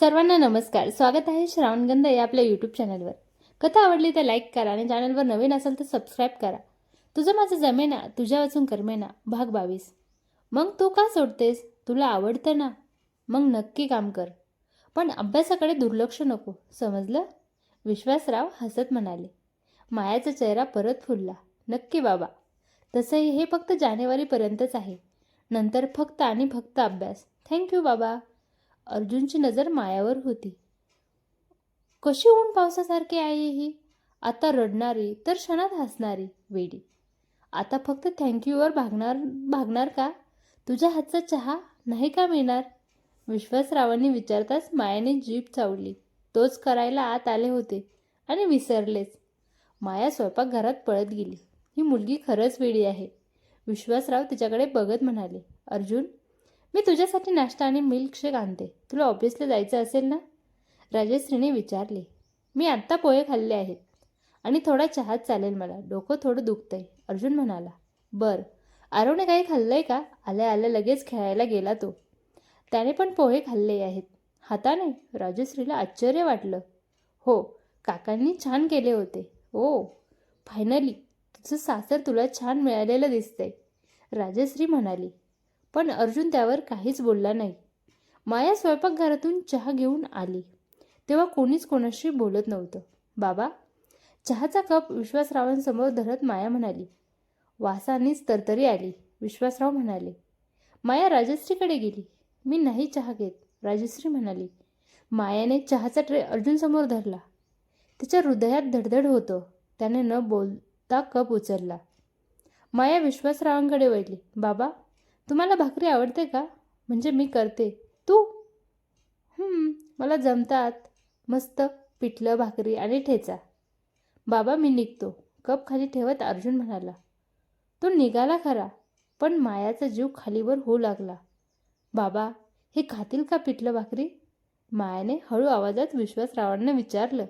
सर्वांना नमस्कार. स्वागत आहे श्रावणगंध या आपल्या यूट्यूब चॅनलवर कथा आवडली तर लाईक करा आणि चॅनलवर नवीन असेल तर सबस्क्राईब करा. तुझं माझं जमेना तुझ्या वाचून करमेना भाग बावीस. मग तू का सोडतेस? तुला आवडतं ना? मग नक्की काम कर. पण अभ्यासाकडे दुर्लक्ष नको समजलं? विश्वासराव हसत म्हणाले. मायाचा चेहरा परत फुलला. नक्की बाबा. तसंही हे फक्त जानेवारीपर्यंतच आहे. नंतर फक्त आणि फक्त अभ्यास. थँक्यू बाबा. अर्जुनची नजर मायावर होती. कशी ऊन पावसासारखी आहे ही? आता रडणारी तर क्षणात हसणारी वेडी. आता फक्त थँक्यूवर भागणार भागणार का? तुझ्या हातचा चहा नाही का मिळणार? विश्वासरावांनी विचारताच मायाने जीभ चावली. तोच करायला आत आले होते आणि विसरलेच. माया स्वयंपाकघरात पळत गेली. ही मुलगी खरंच वेडी आहे. विश्वासराव तिच्याकडे बघत म्हणाले अर्जुन मी तुझ्यासाठी नाश्ता आणि मिल्कशेक आणते. तुला ऑफिसला जायचं असेल ना? राजश्रीने विचारले. मी आत्ता पोहे खाल्ले आहेत. आणि थोडा चहाच चालेल मला. डोकं थोडं दुखतंय. अर्जुन म्हणाला. बर. आरवने काही खाल्लंय का? आल्या आल्या लगेच खेळायला गेला तो. त्याने पण पोहे खाल्ले आहेत. हाताने? राजश्रीला आश्चर्य वाटलं. हो काकांनी छान केले होते. ओ फायनली तुझं सासर तुला छान मिळालेलं दिसतंय. राजश्री म्हणाली. पण अर्जुन त्यावर काहीच बोलला नाही. माया स्वयंपाकघरातून चहा घेऊन आली. तेव्हा कोणीच कोणाशी बोलत नव्हतं. बाबा चहाचा कप विश्वासरावांसमोर धरत माया म्हणाली. वासानीच तरतरी आली विश्वासराव म्हणाले. माया राजश्रीकडे गेली. मी नाही चहा घेत राजश्री म्हणाली. मायाने चहाचा ट्रे अर्जुनसमोर धरला. तिच्या हृदयात धडधड होतं. त्याने न बोलता कप उचलला. माया विश्वासरावांकडे वळली. बाबा तुम्हाला भाकरी आवडते का? म्हणजे मी करते. तू? मला जमतात. मस्त पिठलं भाकरी आणि ठेचा. बाबा मी निघतो. कप खाली ठेवत अर्जुन म्हणाला. तो निघाला खरा पण मायाचा जीव खालीवर होऊ लागला. बाबा हे खातील का पिठलं भाकरी? मायाने हळू आवाजात विश्वासरावांना विचारलं.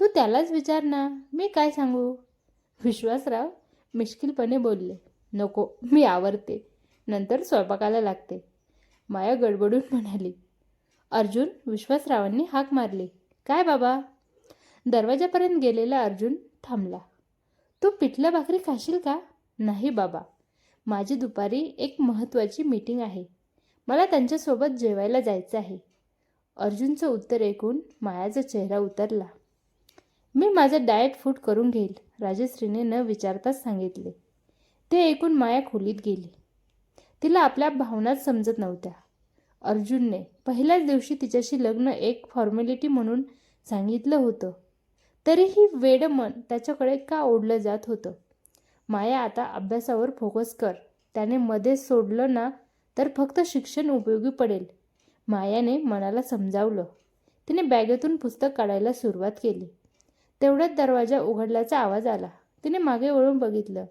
तू त्यालाच विचार ना मी काय सांगू? विश्वासराव मिश्किलपणे बोलले. नको मी आवरते. नंतर स्वयंपाकाला लागते. माया गडबडून म्हणाली अर्जुन विश्वासरावांनी हाक मारली. काय बाबा? दरवाजापर्यंत गेलेला अर्जुन थांबला. तू पिठलं भाकरी खाशील का? नाही बाबा. माझी दुपारी एक महत्त्वाची मीटिंग आहे. मला त्यांच्यासोबत जेवायला जायचं आहे. अर्जुनचं उत्तर ऐकून मायाचा चेहरा उतरला. मी माझं डाएट फूड करून घेईल राजश्रीने न विचारताच सांगितले. ते ऐकून माया खोलीत गेली. तिला आपल्या भावनाच समजत नव्हत्या. अर्जुनने पहिल्याच दिवशी तिच्याशी लग्न एक फॉर्मॅलिटी म्हणून सांगितलं होतं. तरीही वेड मन त्याच्याकडे का ओढलं जात होतं? माया आता अभ्यासावर फोकस कर. त्याने मध्ये सोडलं ना तर फक्त शिक्षण उपयोगी पडेल. मायाने मनाला समजावलं. तिने बॅगेतून पुस्तक काढायला सुरुवात केली. तेवढ्यात दरवाजा उघडल्याचा आवाज आला. तिने मागे वळून बघितलं.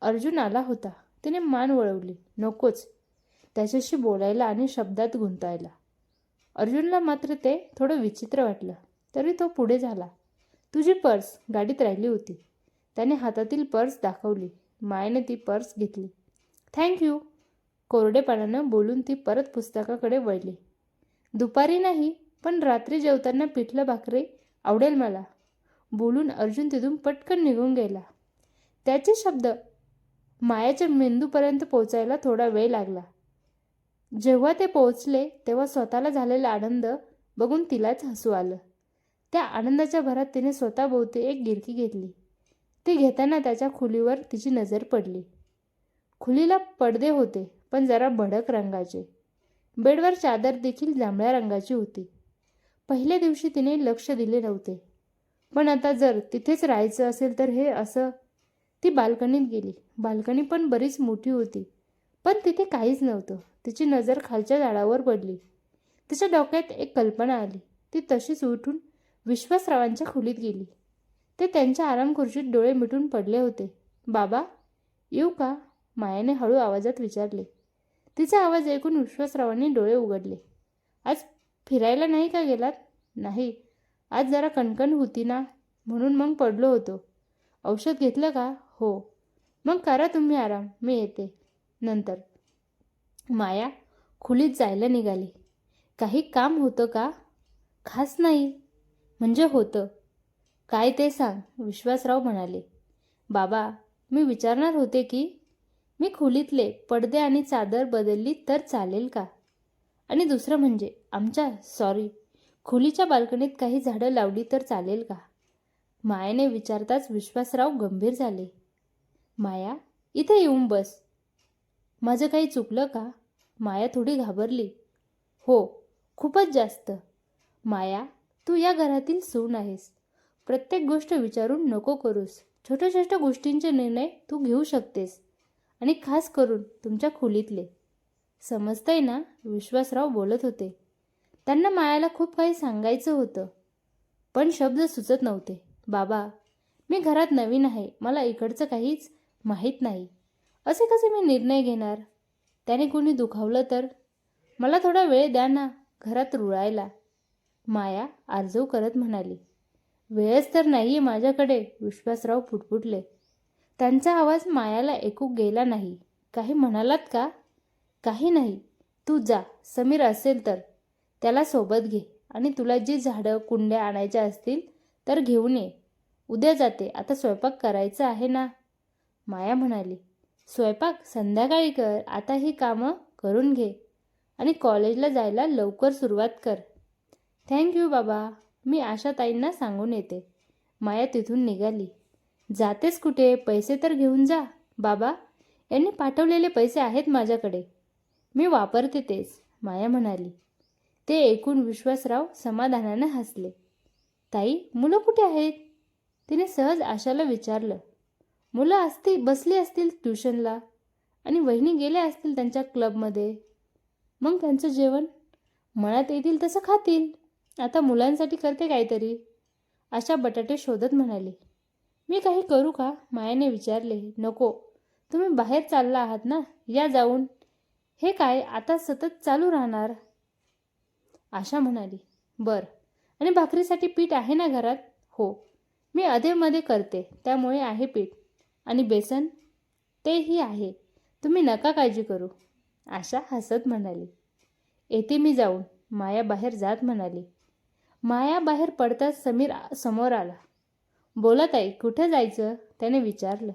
अर्जुन आला होता. तिने मान वळवली. नकोच. त्याच्याशी बोलायला आणि शब्दात गुंतायला. अर्जुनला मात्र ते थोडं विचित्र वाटलं. तरी तो पुढे झाला. तुझी पर्स गाडीत राहिली होती. त्याने हातातील पर्स दाखवली. मायने ती पर्स घेतली. थँक्यू कोरडेपणानं बोलून ती परत पुस्तकाकडे वळली. दुपारी नाही पण रात्री जेवताना पिठलं भाकरी आवडेल मला. बोलून अर्जुन तिथून पटकन निघून गेला. त्याचे शब्द मायाच्या मेंदूपर्यंत पोचायला थोडा वेळ लागला. जेव्हा ते पोहोचले तेव्हा स्वतःला झालेला आनंद बघून तिलाच हसू आलं. त्या आनंदाच्या भरात तिने स्वतःभोवती एक गिरकी घेतली. ती घेताना त्याच्या खुलीवर तिची नजर पडली. खुलीला पडदे होते पण जरा भडक रंगाचे. बेडवर चादर देखील जांभळ्या रंगाची होती. पहिल्या दिवशी तिने लक्ष दिले नव्हते. पण आता जर तिथेच राहायचं असेल तर हे असं ती बाल्कनीत गेली. बाल्कनी पण बरीच मोठी होती पण तिथे काहीच नव्हतं. तिची नजर खालच्या झाडावर पडली. तिच्या डोक्यात एक कल्पना आली. ती तशीच उठून विश्वासरावांच्या खोलीत गेली. ते त्यांच्या आराम खुर्शीत डोळे मिटून पडले होते. बाबा येऊ का? मायाने हळू आवाजात विचारले. तिचा आवाज ऐकून विश्वासरावांनी डोळे उघडले. आज फिरायला नाही का गेलात? नाही. आज जरा कणकण होती ना म्हणून मग पडलो होतो. औषध घेतलं का? हो. मग करा तुम्ही आराम. मी येते. नंतर. माया खोलीत जायला निघाली. काही काम होतं का? खास नाही. म्हणजे होतं. काय ते सांग विश्वासराव म्हणाले. बाबा मी विचारणार होते की मी खोलीतले पडदे आणि चादर बदलली तर चालेल का? आणि दुसरं म्हणजे आमच्या सॉरी खोलीच्या बाल्कनीत काही झाडं लावली तर चालेल का? मायाने विचारताच विश्वासराव गंभीर झाले. माया इथे येऊन बस. माझं काही चुकलं का? माया थोडी घाबरली. हो खूपच जास्त. माया तू या घरातील सून आहेस. प्रत्येक गोष्ट विचारून नको करूस. छोट्या छोट्या गोष्टींचे निर्णय तू घेऊ शकतेस. आणि खास करून तुमच्या खोलीतले. समजतंय ना? विश्वासराव बोलत होते. त्यांना मायाला खूप काही सांगायचं होतं. पण शब्द सुचत नव्हते. बाबा मी घरात नवीन आहे. मला इकडचं काहीच माहीत नाही. असे कसे मी निर्णय घेणार? त्याने कोणी दुखावलं तर? मला थोडा वेळ द्या ना घरात रुळायला. माया आर्जव करत म्हणाली. वेळच तर नाही आहे माझ्याकडे विश्वासराव फुटफुटले. त्यांचा आवाज मायाला ऐकू गेला नाही. काही म्हणालात का? काही नाही. तू जा समीर असेल तर. त्याला सोबत घे आणि तुला जी झाडं कुंड्या आणायच्या असतील तर घेऊन ये. उद्या जाते. आता स्वयंपाक करायचा आहे ना? माया म्हणाली स्वयंपाक संध्याकाळी कर आता ही कामं करून घे आणि कॉलेजला जायला लवकर सुरुवात कर. थँक्यू बाबा. मी आशाताईंना सांगून येते. माया तिथून निघाली. जातेस कुठे? पैसे तर घेऊन जा बाबा. यांनी पाठवलेले पैसे आहेत माझ्याकडे. मी वापरते तेच. माया म्हणाली. ते ऐकून विश्वासराव समाधानाने हसले. ताई मुलं कुठे आहेत? तिने सहज आशाला विचारलं. मुलं असतील बसली असतील ट्युशनला आणि वहिनी गेल्या असतील त्यांच्या क्लबमध्ये. मग त्यांचं जेवण? मनात येतील तसं खातील. आता मुलांसाठी करते काहीतरी. अशा बटाटे शोधत म्हणाली. मी काही करू का? मायाने विचारले. नको. तुम्ही बाहेर चालला आहात ना? या जाऊन. हे काय? आता सतत चालू राहणार? आशा म्हणाली. बर. आणि भाकरीसाठी पीठ आहे ना घरात? हो. मी अधेमध्ये करते. त्यामुळे आहे पीठ. आणि बेसन तेही आहे. तुम्ही नका काळजी करू आशा हसत म्हणाली. येते मी जाऊन माया बाहेर जात म्हणाली. माया बाहेर पडताच समीर समोर आला. बोला ताई कुठे जायचं? त्याने विचारलं.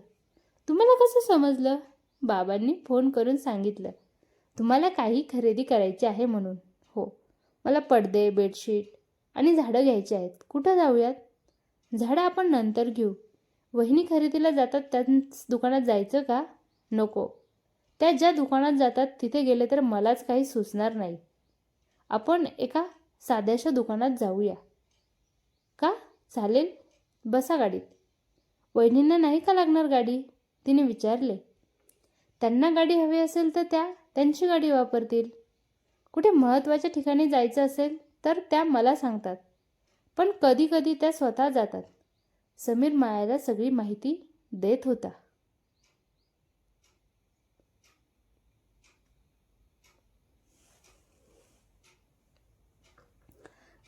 तुम्हाला कसं समजलं? बाबांनी फोन करून सांगितलं. तुम्हाला काही खरेदी करायची आहे म्हणून. हो मला पडदे बेडशीट आणि झाडं घ्यायची आहेत. कुठं जाऊयात? झाडं आपण नंतर घेऊ. वहिनी खरेदीला जातात त्याच दुकानात जायचं का? नको. त्या ज्या दुकानात जातात तिथे गेले तर मलाच काही सुचणार नाही. आपण एका साध्याशा दुकानात जाऊया. का? चालेल. बसा गाडीत. वहिनींना नाही का लागणार गाडी? तिने विचारले. त्यांना गाडी हवी असेल तर त्या त्यांची गाडी वापरतील. कुठे महत्त्वाच्या ठिकाणी जायचं असेल तर त्या मला सांगतात. पण कधी कधी त्या स्वतः जातात. समीर मायाला सगळी माहिती देत होता.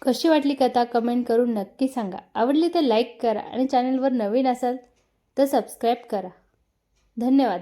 कशी वाटली कथा कमेंट करून नक्की सांगा. आवडली तर लाईक करा आणि चॅनलवर नवीन असाल तर सबस्क्राईब करा. धन्यवाद.